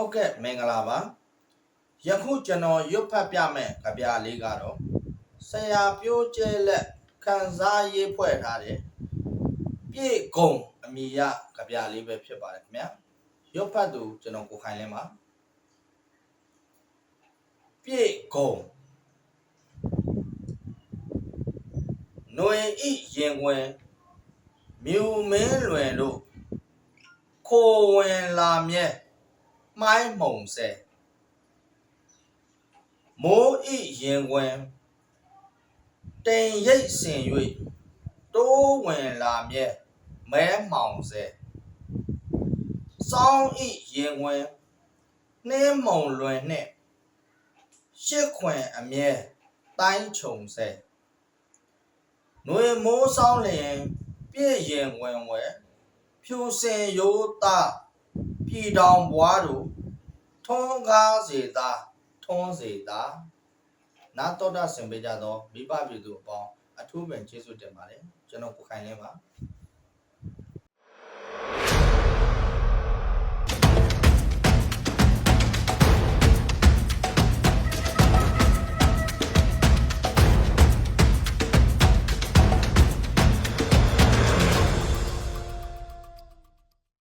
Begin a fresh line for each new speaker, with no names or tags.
ဟုတ်ကဲ့မင်္ဂလာပါယခုကျွန်တော်ရွတ်ဖတ်ပြမယ်ကြပြလေးကတော့ဆရာပြိုးကျဲလက်ခန်းစားရေးဖွဲ့ထားတဲ့ပြေကုံအမိရကြပြလေးပဲဖြစ်ပါတယ်ခင်ဗျာရွတ်ဖတ်သူကျွန်တော်ကိုခိုင်လင်းပါပြေကုံຫນွေဤရင်ဝင်မြူမင်းလွင်တို့ခိုဝင်လာမြဲ မှိုင်းမှုံဆဲမိုးဤရင်ဝင်တိမ်ရိပ်စင်၍တိုးဝင်လာမြဲမဲမှောင်ဆဲစောင်းဤရင်ဝင်နှင်းမုံလွင်နှင့်ရှစ်ခွင်အမြဲတိုင်းခြုံဆဲຫນွေမိုးဆောင်လျင် ပြည့်ရင်ဝင်ဝဲဖြူစင်ရိုးသား ပြည်တော်ဘွားတို့ထွန်းကားစေသာထွန်းစေသာနာတော်တာဆင်ပေးကြသောမိဘပြည်သူအပေါင်းအထူးပင်ကျေးဇူးတင်ပါတယ်ကျွန်တော်ကိုခိုင်လင်းပါ